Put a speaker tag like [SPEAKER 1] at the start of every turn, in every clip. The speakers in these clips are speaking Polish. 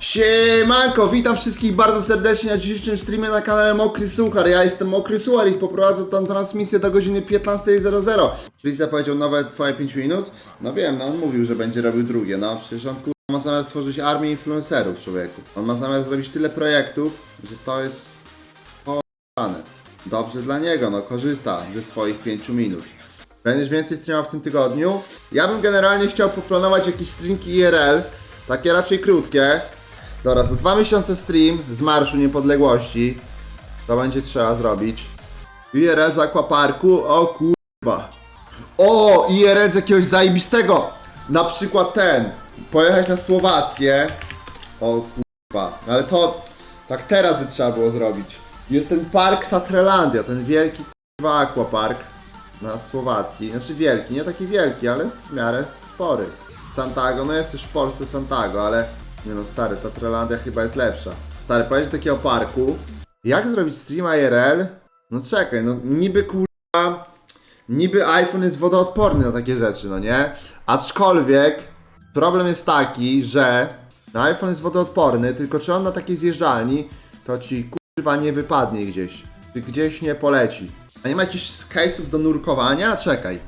[SPEAKER 1] Siemanko, witam wszystkich bardzo serdecznie na dzisiejszym streamie na kanale Mokry Suchar. Ja jestem Mokry Suchar i poprowadzę tą transmisję do godziny 15.00. Czyli zapowiedział nowe twoje 5 minut? No wiem, no on mówił, że będzie robił drugie, no przecież on ma zamiar stworzyć armię influencerów, człowieku. On ma zamiar zrobić tyle projektów, że to jest p***ane. Dobrze dla niego, no korzysta ze swoich 5 minut. Będziesz więcej streamał w tym tygodniu. Ja bym generalnie chciał poplanować jakieś streamki IRL, takie raczej krótkie. Dobra, za dwa miesiące stream z Marszu Niepodległości. To będzie trzeba zrobić. IRL Aquaparku, o kurwa. O, IRL jakiegoś zajebistego. Na przykład ten. Pojechać na Słowację. O kurwa. Ale to tak teraz by trzeba było zrobić. Jest ten park Tatrelandia, ten wielki kurwa aquapark na Słowacji. Znaczy wielki, nie taki wielki, ale w miarę spory. Santago, no jest też w Polsce Santago, ale nie no stary, Tatrelandia chyba jest lepsza. Stary, powiedz takiego parku. Jak zrobić streama IRL? No czekaj, no niby kurwa, niby iPhone jest wodoodporny na takie rzeczy, no nie? Aczkolwiek problem jest taki, że no iPhone jest wodoodporny, tylko czy on na takiej zjeżdżalni, to ci kurwa nie wypadnie gdzieś. Czy gdzieś nie poleci. A nie ma jakichś case'ów do nurkowania? Czekaj.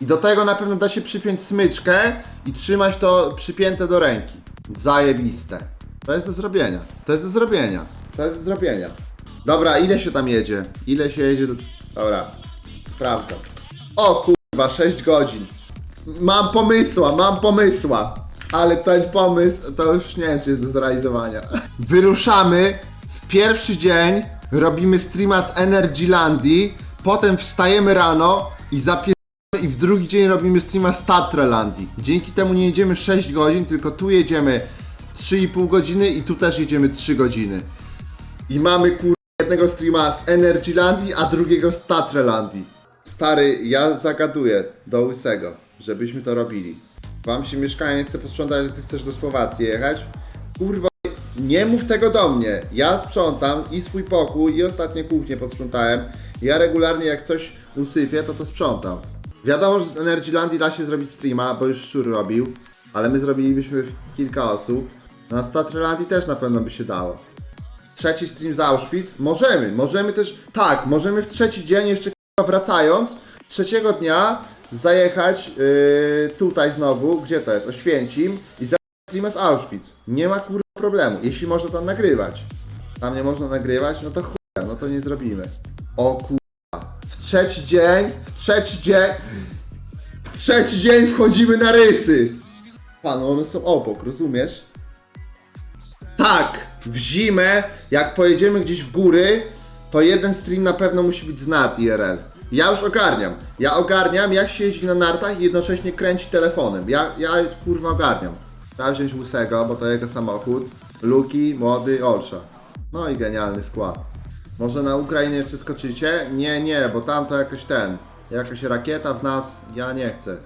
[SPEAKER 1] I do tego na pewno da się przypiąć smyczkę i trzymać to przypięte do ręki. Zajebiste. To jest do zrobienia. To jest do zrobienia. To jest do zrobienia. Dobra, ile się tam jedzie? Ile się jedzie do... Dobra, sprawdzam. O kurwa, 6 godzin. Mam pomysła, mam pomysła. Ale ten pomysł to już nie wiem, czy jest do zrealizowania. Wyruszamy w pierwszy dzień, robimy streama z Energylandii, potem wstajemy rano i zapier... i w drugi dzień robimy streama z Tatrelandii. Dzięki temu nie jedziemy 6 godzin, tylko tu jedziemy 3,5 godziny i tu też jedziemy 3 godziny. I mamy kur... jednego streama z Energylandii, a drugiego z Tatrelandii. Stary, ja zagaduję do Łysego, żebyśmy to robili. Wam się mieszkanie nie chce posprzątać, że ty chcesz do Słowacji jechać? Kurwa, nie mów tego do mnie. Ja sprzątam i swój pokój, i ostatnie kuchnię posprzątałem. Ja regularnie jak coś usypię, to to sprzątam. Wiadomo, że z Energylandii da się zrobić streama, bo już Szczur robił, ale my zrobilibyśmy kilka osób. No a z Tatrelandii też na pewno by się dało. Trzeci stream z Auschwitz? Możemy, możemy też, tak, możemy w trzeci dzień jeszcze wracając, trzeciego dnia zajechać yy, tutaj znowu, gdzie to jest, Oświęcim i zacząć streama z Auschwitz. Nie ma kurwa problemu, jeśli można tam nagrywać. Tam nie można nagrywać, no to chuja, no to nie zrobimy. O kurwa, w trzeci dzień, w trzeci dzień, w trzeci dzień wchodzimy na rysy. Pan, one są obok, rozumiesz? Tak, w zimę, jak pojedziemy gdzieś w góry, to jeden stream na pewno musi być z nart IRL. Ja już ogarniam. Ja ogarniam, jak się jeździ na nartach i jednocześnie kręci telefonem. Ja, ja kurwa ogarniam. Trzeba wziąć łysego, bo to jego samochód. Luki, młody, Olsza. No i genialny skład. Może na Ukrainę jeszcze skoczycie? Nie, nie, bo tam to jakoś ten. Jakaś rakieta w nas. Ja nie chcę.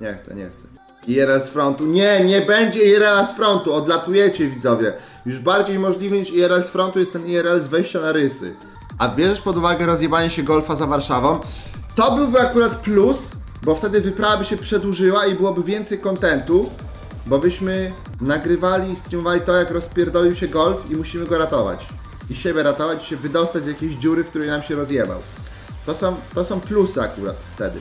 [SPEAKER 1] Nie chcę, nie chcę. IRL z frontu. Nie, nie będzie IRL z frontu. Odlatujecie widzowie. Już bardziej możliwy niż IRL z frontu jest ten IRL z wejścia na rysy. A bierzesz pod uwagę rozjebanie się golfa za Warszawą? To byłby akurat plus, bo wtedy wyprawa by się przedłużyła i byłoby więcej kontentu, bo byśmy nagrywali i streamowali to, jak rozpierdolił się golf i musimy go ratować. I siebie ratować, się wydostać z jakiejś dziury, w której nam się rozjebał. To są, to są plusy akurat wtedy.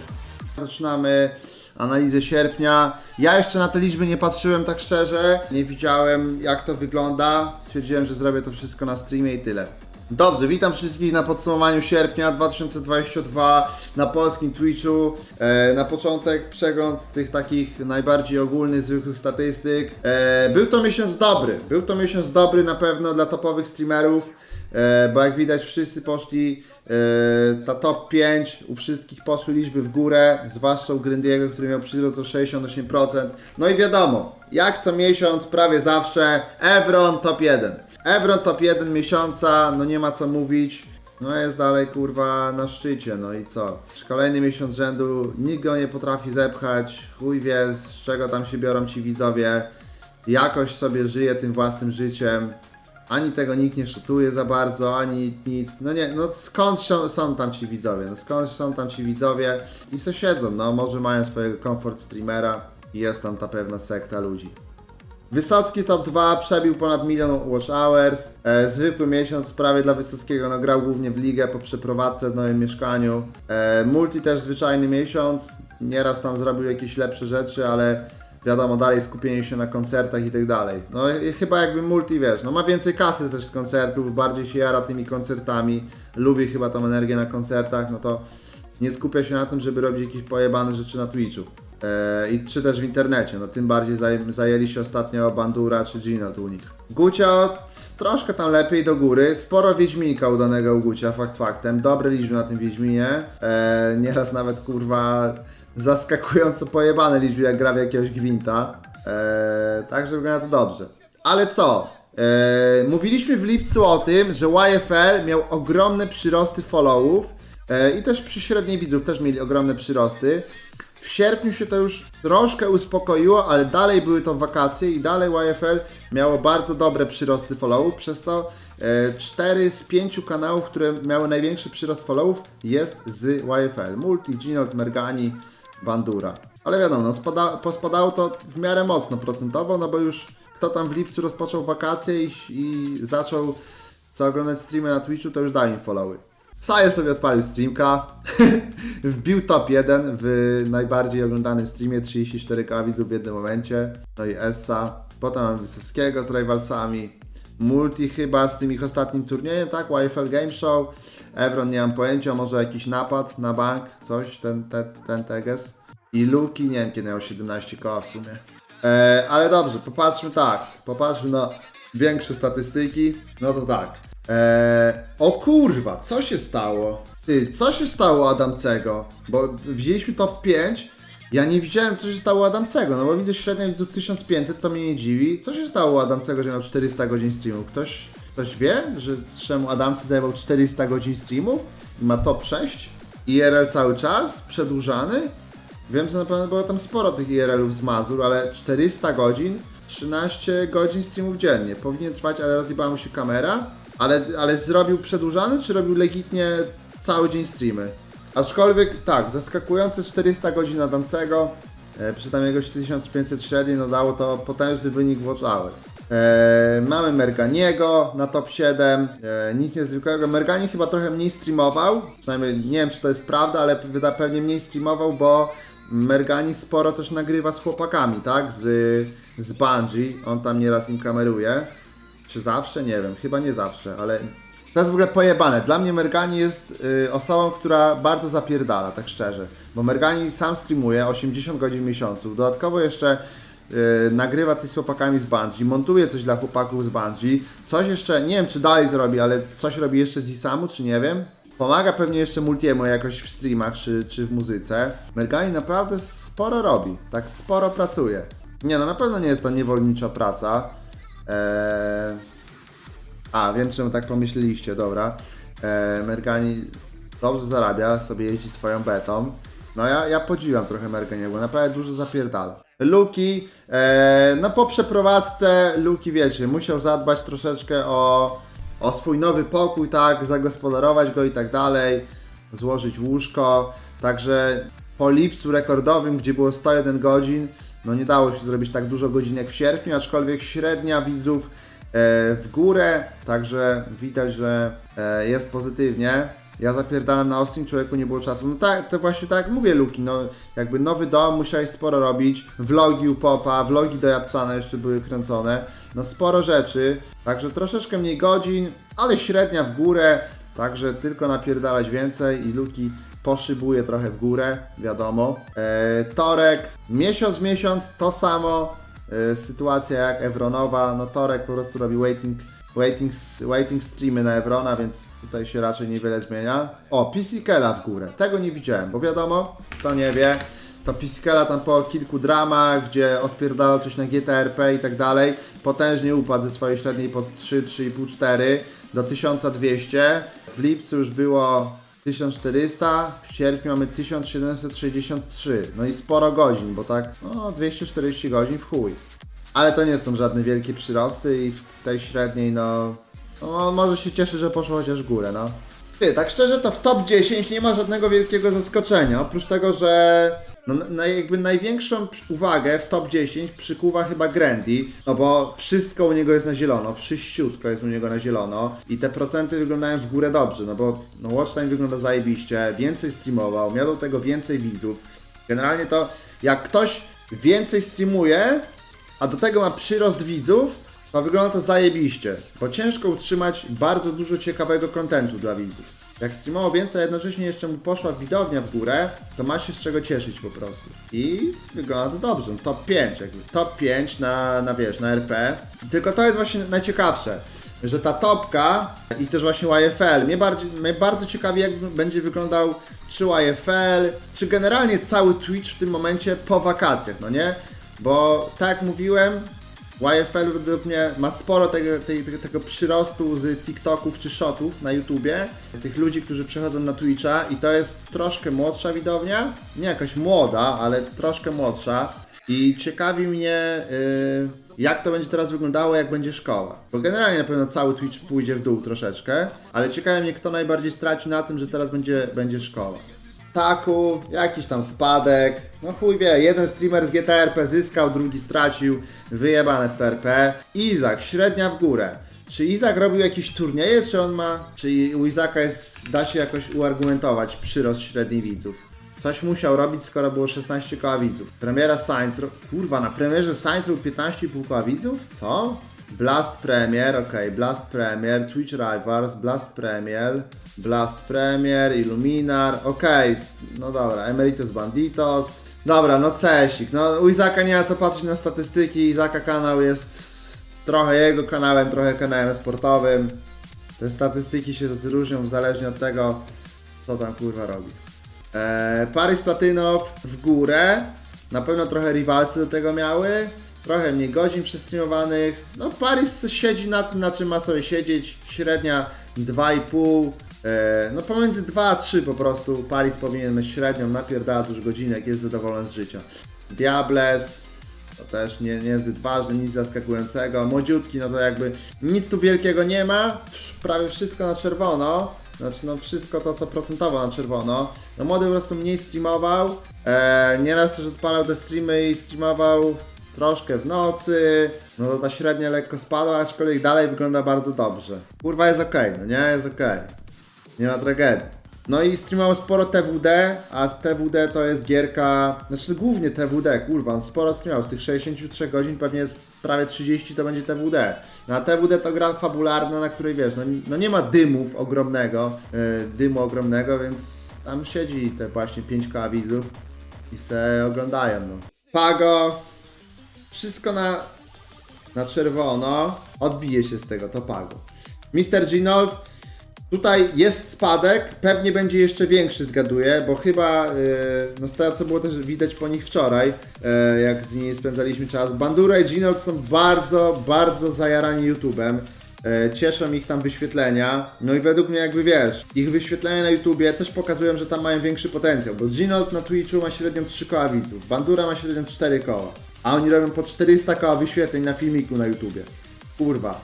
[SPEAKER 1] Zaczynamy analizę sierpnia. Ja jeszcze na te liczby nie patrzyłem tak szczerze. Nie widziałem jak to wygląda. Stwierdziłem, że zrobię to wszystko na streamie i tyle. Dobrze, witam wszystkich na podsumowaniu sierpnia 2022 na polskim Twitchu. E, na początek przegląd tych takich najbardziej ogólnych, zwykłych statystyk. E, był to miesiąc dobry. Był to miesiąc dobry na pewno dla topowych streamerów. E, bo jak widać wszyscy poszli, e, ta top 5 u wszystkich poszły liczby w górę, zwłaszcza u Grindiego, który miał przyrost o 68%. No i wiadomo, jak co miesiąc, prawie zawsze, Evron top 1. Evron top 1 miesiąca, no nie ma co mówić. No jest dalej kurwa na szczycie, no i co? Kolejny miesiąc rzędu, nikt go nie potrafi zepchać, chuj wie z czego tam się biorą ci widzowie. Jakoś sobie żyje tym własnym życiem. Ani tego nikt nie szutuje za bardzo, ani nic. No nie, no skąd są, tam ci widzowie? No skąd są tam ci widzowie? I co siedzą, no może mają swojego komfort streamera i jest tam ta pewna sekta ludzi. Wysocki top 2 przebił ponad milion watch hours. E, zwykły miesiąc prawie dla Wysockiego, no grał głównie w ligę po przeprowadzce w nowym mieszkaniu. E, multi też zwyczajny miesiąc. Nieraz tam zrobił jakieś lepsze rzeczy, ale wiadomo, dalej skupienie się na koncertach i tak dalej. No i chyba jakby multi, wiesz, no ma więcej kasy też z koncertów, bardziej się jara tymi koncertami, lubi chyba tą energię na koncertach, no to nie skupia się na tym, żeby robić jakieś pojebane rzeczy na Twitchu. E, I czy też w internecie, no tym bardziej zaj- zajęli się ostatnio Bandura czy Gino Tunik. Gucio troszkę tam lepiej do góry, sporo Wiedźminka udanego u Gucia, fakt faktem, dobre liczby na tym Wiedźminie, e, nieraz nawet kurwa zaskakująco pojebane liczby jak gra w jakiegoś gwinta, e, także wygląda to dobrze. Ale co? E, mówiliśmy w lipcu o tym, że YFL miał ogromne przyrosty followów e, i też przy średniej widzów też mieli ogromne przyrosty. W sierpniu się to już troszkę uspokoiło, ale dalej były to wakacje i dalej YFL miało bardzo dobre przyrosty followów, przez co e, 4 z 5 kanałów, które miały największy przyrost followów jest z YFL. Multi, Ginold, Mergani, Bandura. Ale wiadomo, no, spada, pospadało to w miarę mocno procentowo, no bo już kto tam w lipcu rozpoczął wakacje i, i zaczął co oglądać streamy na Twitchu, to już dał im followy. Saje sobie odpalił streamka, wbił top 1 w najbardziej oglądanym streamie, 34k widzów w jednym momencie, no i Essa, potem mamy Wysockiego z Rivalsami, Multi chyba z tym ich ostatnim turniejem, tak, YFL Game Show, Evron nie mam pojęcia, może jakiś napad na bank, coś, ten, ten, ten teges? I Luki, nie wiem kiedy miał 17 koła w sumie. E, ale dobrze, popatrzmy tak, popatrzmy na większe statystyki, no to tak. E, o kurwa, co się stało? Ty, co się stało Adamcego? Bo widzieliśmy top 5, ja nie widziałem co się stało Adamcego, no bo widzę średnia widzów 1500, to mnie nie dziwi. Co się stało Adamcego, że miał 400 godzin streamu? Ktoś, ktoś wie, że czemu Adamcy zajmował 400 godzin streamów i ma top 6? IRL cały czas, przedłużany? Wiem, że na pewno było tam sporo tych IRL-ów z Mazur, ale 400 godzin, 13 godzin streamów dziennie. Powinien trwać, ale rozjebała mu się kamera. Ale, ale zrobił przedłużany, czy robił legitnie cały dzień streamy? Aczkolwiek tak, zaskakujące 400 godzin na Dancego, e, przy tam jego 1500 średniej, no dało to potężny wynik Watch Hours. E, mamy Merganiego na top 7, e, nic niezwykłego. Mergani chyba trochę mniej streamował, przynajmniej nie wiem czy to jest prawda, ale wyda pewnie mniej streamował, bo Mergani sporo też nagrywa z chłopakami, tak? Z, z Bungie, on tam nieraz im kameruje. Czy zawsze? Nie wiem, chyba nie zawsze, ale to jest w ogóle pojebane. Dla mnie Mergani jest y, osobą, która bardzo zapierdala, tak szczerze. Bo Mergani sam streamuje 80 godzin w miesiącu. Dodatkowo jeszcze y, nagrywa coś z chłopakami z Bungie, montuje coś dla chłopaków z Bungie. Coś jeszcze, nie wiem czy dalej to robi, ale coś robi jeszcze z Isamu, czy nie wiem. Pomaga pewnie jeszcze Multiemu jakoś w streamach, czy, czy w muzyce. Mergani naprawdę sporo robi, tak sporo pracuje. Nie no, na pewno nie jest to niewolnicza praca. Eee... A, wiem czemu tak pomyśleliście, dobra. E, Mergani dobrze zarabia, sobie jeździ swoją betą. No ja, ja podziwiam trochę Merganiego, naprawdę dużo zapierdala. Luki, e, no po przeprowadzce Luki, wiecie, musiał zadbać troszeczkę o, o swój nowy pokój, tak, zagospodarować go i tak dalej, złożyć łóżko, także po lipcu rekordowym, gdzie było 101 godzin, no nie dało się zrobić tak dużo godzin jak w sierpniu, aczkolwiek średnia widzów e, w górę, także widać, że e, jest pozytywnie. Ja zapierdalam na Ostrim, człowieku nie było czasu. No tak, to właśnie tak mówię, Luki, no jakby nowy dom, musiałeś sporo robić, vlogi u Popa, vlogi do Japczana jeszcze były kręcone, no sporo rzeczy, także troszeczkę mniej godzin, ale średnia w górę, także tylko napierdalać więcej i Luki poszybuje trochę w górę, wiadomo. E, Torek, miesiąc miesiąc to samo, e, sytuacja jak Evronowa, no Torek po prostu robi waiting, waiting, waiting streamy na Evrona, więc tutaj się raczej niewiele zmienia. O, Pisikela w górę, tego nie widziałem, bo wiadomo, kto nie wie, to Pisikela tam po kilku dramach, gdzie odpierdalał coś na GTRP i tak dalej, potężnie upadł ze swojej średniej po 3, 3,5, 4 do 1200. W lipcu już było 1400, w sierpniu mamy 1763. No i sporo godzin, bo tak, no 240 godzin w chuj. Ale to nie są żadne wielkie przyrosty i w tej średniej, no, no może się cieszy, że poszło chociaż w górę, no. Ty, tak szczerze to w top 10 nie ma żadnego wielkiego zaskoczenia, oprócz tego, że No, na, jakby największą uwagę w top 10 przykuwa chyba Grandy, no bo wszystko u niego jest na zielono, wszyściutko jest u niego na zielono i te procenty wyglądają w górę dobrze, no bo no Watchtime wygląda zajebiście, więcej streamował, miał do tego więcej widzów. Generalnie to jak ktoś więcej streamuje, a do tego ma przyrost widzów, to wygląda to zajebiście, bo ciężko utrzymać bardzo dużo ciekawego kontentu dla widzów. Jak streamował więcej, a jednocześnie jeszcze mu poszła widownia w górę, to ma się z czego cieszyć po prostu. I wygląda to dobrze, no top 5 jakby, top 5 na, na wiesz, na RP. Tylko to jest właśnie najciekawsze, że ta topka i też właśnie YFL, mnie, bardziej, mnie bardzo ciekawi jak będzie wyglądał czy YFL, czy generalnie cały Twitch w tym momencie po wakacjach, no nie? Bo tak jak mówiłem, YFL według mnie ma sporo tego, tego, tego przyrostu z TikToków czy shotów na YouTubie, tych ludzi, którzy przechodzą na Twitcha i to jest troszkę młodsza widownia, nie jakaś młoda, ale troszkę młodsza i ciekawi mnie yy, jak to będzie teraz wyglądało, jak będzie szkoła. Bo generalnie na pewno cały Twitch pójdzie w dół troszeczkę, ale ciekawi mnie kto najbardziej straci na tym, że teraz będzie, będzie szkoła. Taku, jakiś tam spadek. No chuj wie, jeden streamer z GTRP zyskał, drugi stracił, wyjebane w TRP. Izak, średnia w górę. Czy Izak robił jakieś turnieje, czy on ma, czy u Izaka jest, da się jakoś uargumentować przyrost średnich widzów? Coś musiał robić, skoro było 16 koła widzów. Premiera Science, kurwa, na premierze Science robił 15,5 koła widzów? Co? Blast Premier, okej, Blast Premier, Twitch Rivals, Blast Premier, Blast Premier, Illuminar, s- no dobra, Emeritus Banditos, dobra, no Cesik, no u Izaka nie ma co patrzeć na statystyki, Izaka kanał jest trochę jego kanałem, trochę kanałem sportowym, te statystyki się różnią zależnie od tego, co tam kurwa robi. Eee, Paris Platynow w górę. Na pewno trochę rivalsy do tego miały. Trochę mniej godzin przestreamowanych. No Paris siedzi na tym, na czym ma sobie siedzieć. Średnia 2,5. Eee, no pomiędzy 2 a 3 po prostu Paris powinien mieć średnią. Napierdala dużo godzinek, jest zadowolony z życia. Diables. To też nie, niezbyt ważne, nic zaskakującego. Młodziutki, no to jakby nic tu wielkiego nie ma. Prawie wszystko na czerwono. Znaczy, no wszystko to, co procentowo na czerwono. No młody po prostu mniej streamował. E, nieraz też odpalał te streamy i streamował troszkę w nocy. No to ta średnia lekko spadła, aczkolwiek dalej wygląda bardzo dobrze. Kurwa jest okej, no nie? Jest okej. Nie ma tragedii. No i streamował sporo TWD, a z TWD to jest gierka, znaczy głównie TWD, kurwa, sporo streamował, z tych 63 godzin pewnie jest prawie 30 to będzie TWD. No a TWD to gra fabularna, na której wiesz, no, no nie ma dymów ogromnego, yy, dymu ogromnego, więc tam siedzi te właśnie 5 koła widzów i se oglądają, no. Pago, wszystko na, na czerwono, odbije się z tego, to Pago. Mr. Ginold, Tutaj jest spadek, pewnie będzie jeszcze większy, zgaduję, bo chyba, yy, no z tego co było też widać po nich wczoraj, yy, jak z nimi spędzaliśmy czas, Bandura i Ginold są bardzo, bardzo zajarani YouTube'em. Yy, cieszą ich tam wyświetlenia, no i według mnie jakby wiesz, ich wyświetlenia na YouTubie też pokazują, że tam mają większy potencjał, bo Ginold na Twitchu ma średnią 3 koła widzów, Bandura ma średnią 4 koła, a oni robią po 400 koła wyświetleń na filmiku na YouTubie. Kurwa.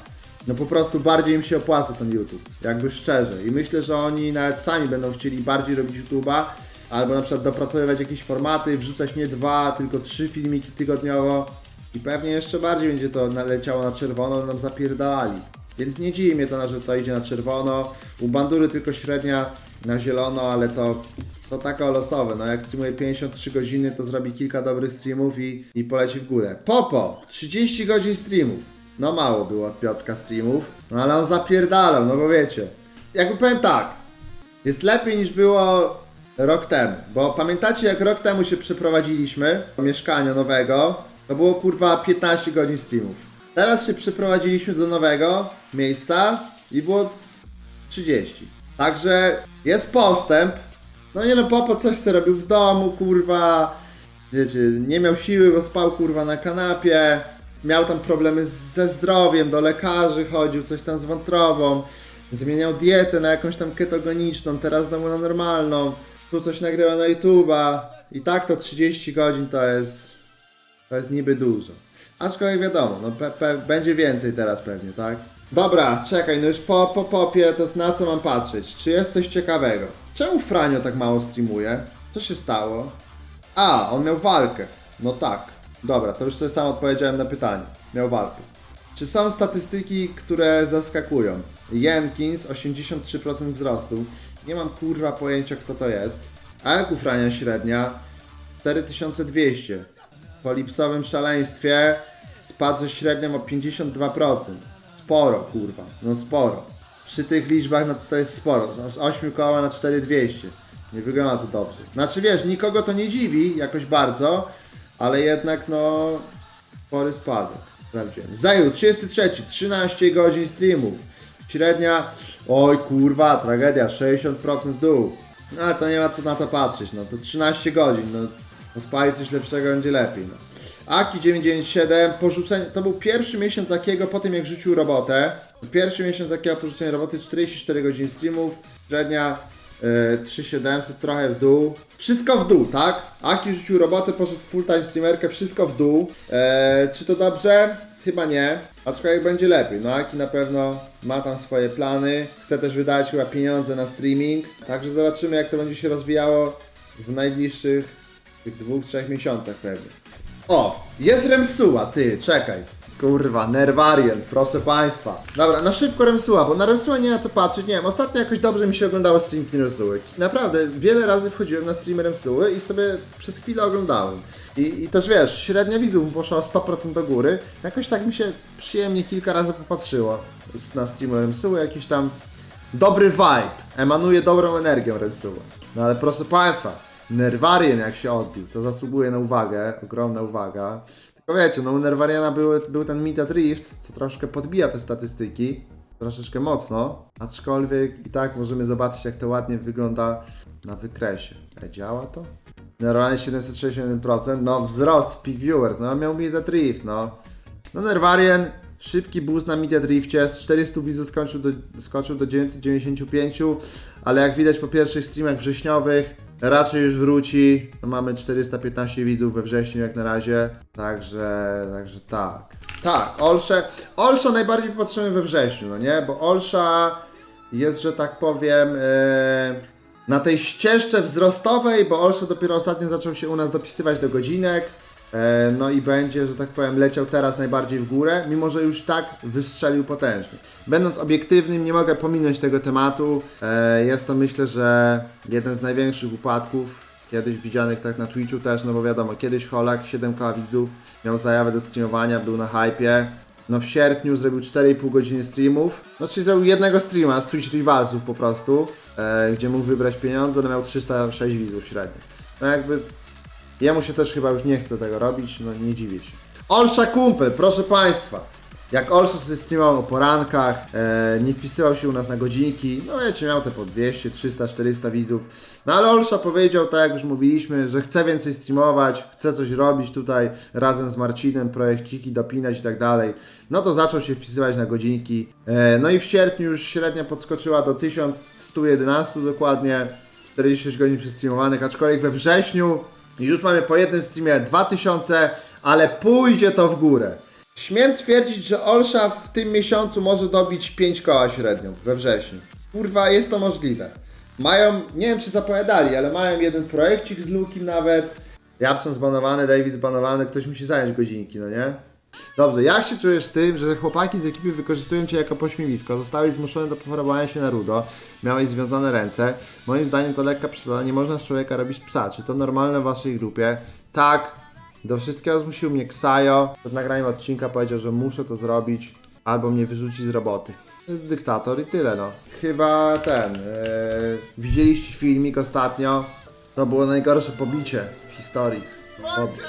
[SPEAKER 1] No po prostu bardziej im się opłaca ten YouTube, jakby szczerze. I myślę, że oni nawet sami będą chcieli bardziej robić YouTube'a, albo na przykład dopracowywać jakieś formaty, wrzucać nie dwa, tylko trzy filmiki tygodniowo. I pewnie jeszcze bardziej będzie to naleciało na czerwono, nam zapierdalali. Więc nie dziwi mnie to, że to idzie na czerwono. U Bandury tylko średnia na zielono, ale to, to taka losowe. No jak streamuje 53 godziny, to zrobi kilka dobrych streamów i, i poleci w górę. Popo! 30 godzin streamów. No mało było od Piotrka streamów, no ale on zapierdalał, no bo wiecie. Jakby powiem tak, jest lepiej niż było rok temu, bo pamiętacie jak rok temu się przeprowadziliśmy do mieszkania nowego, to było kurwa 15 godzin streamów. Teraz się przeprowadziliśmy do nowego miejsca i było 30. Także jest postęp. No nie no, Popo coś sobie robił w domu, kurwa. Wiecie, nie miał siły, bo spał kurwa na kanapie. Miał tam problemy ze zdrowiem, do lekarzy chodził, coś tam z wątrobą. Zmieniał dietę na jakąś tam ketogeniczną, teraz znowu na normalną. Tu coś nagrywa na YouTube'a. I tak to 30 godzin to jest. To jest niby dużo. Aczkolwiek wiadomo, no pe, pe, będzie więcej teraz pewnie, tak? Dobra, czekaj, no już po, po popie, to na co mam patrzeć? Czy jest coś ciekawego? Czemu Franio tak mało streamuje? Co się stało? A, on miał walkę. No tak. Dobra, to już sobie sam odpowiedziałem na pytanie. Miał walkę. Czy są statystyki, które zaskakują? Jenkins 83% wzrostu. Nie mam kurwa pojęcia kto to jest. A jak Frania średnia? 4200. Po lipcowym szaleństwie spadł ze średnią o 52%. Sporo kurwa, no sporo. Przy tych liczbach no to jest sporo. Z 8 koła na 4200. Nie wygląda to dobrze. Znaczy wiesz, nikogo to nie dziwi jakoś bardzo, ale jednak no spory spadek. Sprawdziłem. Zajął 33, 13 godzin streamów. Średnia, oj kurwa, tragedia, 60% w dół. No ale to nie ma co na to patrzeć, no to 13 godzin, no odpalić coś lepszego będzie lepiej, no. Aki 997, porzucenie, to był pierwszy miesiąc Akiego po tym jak rzucił robotę. Pierwszy miesiąc Akiego po rzuceniu roboty, 44 godzin streamów, średnia e, 3700, trochę w dół. Wszystko w dół, tak? Aki rzucił robotę, poszedł full time streamerkę, wszystko w dół. E, czy to dobrze? Chyba nie. Aczkolwiek będzie lepiej. No Aki na pewno ma tam swoje plany. Chce też wydać chyba pieniądze na streaming. Także zobaczymy jak to będzie się rozwijało w najbliższych tych dwóch, trzech miesiącach pewnie. O, jest Remsuła, ty, czekaj. Kurwa, Nerwarian, proszę państwa. Dobra, na szybko Remsuła, bo na Remsuła nie ma co patrzeć. Nie wiem, ostatnio jakoś dobrze mi się oglądało streamki Remsuły. Naprawdę, wiele razy wchodziłem na streamy Remsuły i sobie przez chwilę oglądałem. I, I też wiesz, średnia widzów poszła o 100% do góry. Jakoś tak mi się przyjemnie kilka razy popatrzyło na streamy Remsuły, jakiś tam dobry vibe, emanuje dobrą energią Remsuły. No ale proszę państwa, Nerwarian jak się odbił, to zasługuje na uwagę, ogromna uwaga. Tylko wiecie, no u Nerwariana był, był ten Mita Drift, co troszkę podbija te statystyki, troszeczkę mocno, aczkolwiek i tak możemy zobaczyć jak to ładnie wygląda na wykresie. E, działa to? Nerwarian 761%, no wzrost peak viewers, no miał Mita Drift, no. No Nerwarian, szybki boost na Media Drifcie, z 400 widzów skoczył do, skoczył do 995, ale jak widać po pierwszych streamach wrześniowych, raczej już wróci. Mamy 415 widzów we wrześniu jak na razie, także, także tak. Tak, Olsze, Olsza najbardziej popatrzymy we wrześniu, no nie, bo Olsza jest, że tak powiem, e, na tej ścieżce wzrostowej, bo Olsza dopiero ostatnio zaczął się u nas dopisywać do godzinek. E, No i będzie, że tak powiem, leciał teraz najbardziej w górę, mimo że już tak wystrzelił potężnie. Będąc obiektywnym, nie mogę pominąć tego tematu. E, Jest to myślę, że jeden z największych upadków, kiedyś widzianych tak na Twitchu też, no bo wiadomo, kiedyś Holak, 7k widzów, miał zajawę do streamowania, był na hypie. No w sierpniu zrobił 4,5 godziny streamów, no czyli zrobił jednego streama z Twitch Rivalsów po prostu, e, gdzie mógł wybrać pieniądze, no miał 306 widzów średnio. No jakby Jemu się też chyba już nie chce tego robić, no nie dziwię się. Olsza Kumpel, proszę Państwa. Jak Olsza sobie streamował o porankach, e, nie wpisywał się u nas na godzinki, no wiecie, miał te po 200, 300, 400 widzów. No ale Olsza powiedział, tak jak już mówiliśmy, że chce więcej streamować, chce coś robić tutaj razem z Marcinem, projekciki dopinać i tak dalej. No to zaczął się wpisywać na godzinki. E, no i w sierpniu już średnia podskoczyła do 1111 dokładnie. 46 godzin przestreamowanych, aczkolwiek we wrześniu i już mamy po jednym streamie 2000, ale pójdzie to w górę. Śmiem twierdzić, że Olsza w tym miesiącu może dobić 5 koła średnią we wrześniu. Kurwa, jest to możliwe. Mają, nie wiem czy zapowiadali, ale mają jeden projekcik z Lukim nawet. Japczan zbanowany, David zbanowany, ktoś musi zająć godzinki, no nie? Dobrze, jak się czujesz z tym, że chłopaki z ekipy wykorzystują Cię jako pośmiewisko? Zostałeś zmuszony do pochorowania się na rudo, miałeś związane ręce. Moim zdaniem to lekka przesada, nie można z człowieka robić psa. Czy to normalne w Waszej grupie? Tak, do wszystkiego zmusił mnie Ksajo. Przed nagraniem odcinka powiedział, że muszę to zrobić, albo mnie wyrzuci z roboty. To jest dyktator i tyle no. Chyba ten, yy, widzieliście filmik ostatnio? To było najgorsze pobicie w historii. Pobić.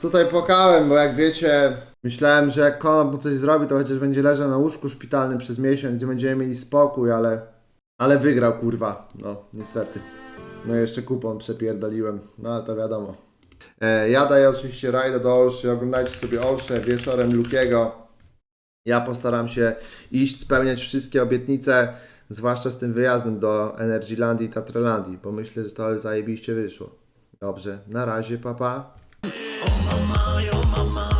[SPEAKER 1] Tutaj płakałem, bo jak wiecie, myślałem, że jak Konop mu coś zrobi, to chociaż będzie leżał na łóżku szpitalnym przez miesiąc, gdzie będziemy mieli spokój, ale... Ale wygrał, kurwa. No, niestety. No jeszcze kupon przepierdoliłem. No ale to wiadomo. E, ja daję oczywiście rajdę do Olszy. Oglądajcie sobie Olszę wieczorem Lukiego. Ja postaram się iść, spełniać wszystkie obietnice, zwłaszcza z tym wyjazdem do Energylandii i Tatralandii, bo myślę, że to zajebiście wyszło. Dobrze, na razie, papa. Pa.
[SPEAKER 2] Oh mama, oh mama,